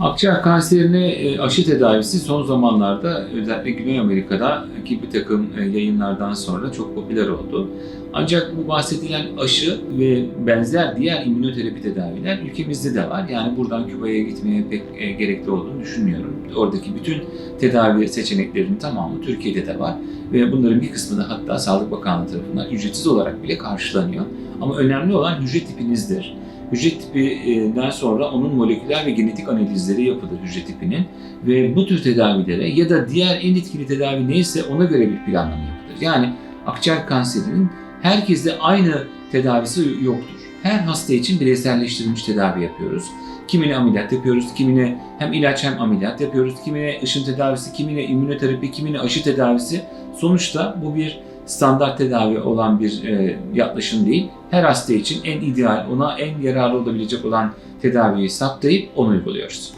Akciğer kanserine aşı tedavisi son zamanlarda özellikle Güney Amerika'daki bir takım e, yayınlardan sonra çok popüler oldu. Ancak bu bahsedilen aşı ve benzer diğer immünoterapi tedaviler ülkemizde de var. Yani buradan Küba'ya gitmeye pek e, gerekli olduğunu düşünmüyorum. Oradaki bütün tedavi seçeneklerinin tamamı Türkiye'de de var. Ve bunların bir kısmı da hatta Sağlık Bakanlığı tarafından ücretsiz olarak bile karşılanıyor. Ama önemli olan hücre tipinizdir. Hücre tipinden sonra onun moleküler ve genetik analizleri yapılır hücre tipinin ve bu tür tedavilere ya da diğer en etkili tedavi neyse ona göre bir planlama yapılır. Yani akciğer kanserinin herkeste aynı tedavisi yoktur. Her hasta için bireyselleştirilmiş tedavi yapıyoruz. Kimine ameliyat yapıyoruz, kimine hem ilaç hem ameliyat yapıyoruz, kimine ışın tedavisi, kimine immünoterapi, kimine aşı tedavisi. Sonuçta bu bir standart tedavi olan bir e, yaklaşım değil. Her hasta için en ideal, ona en yararlı olabilecek olan tedaviyi saptayıp onu uyguluyoruz.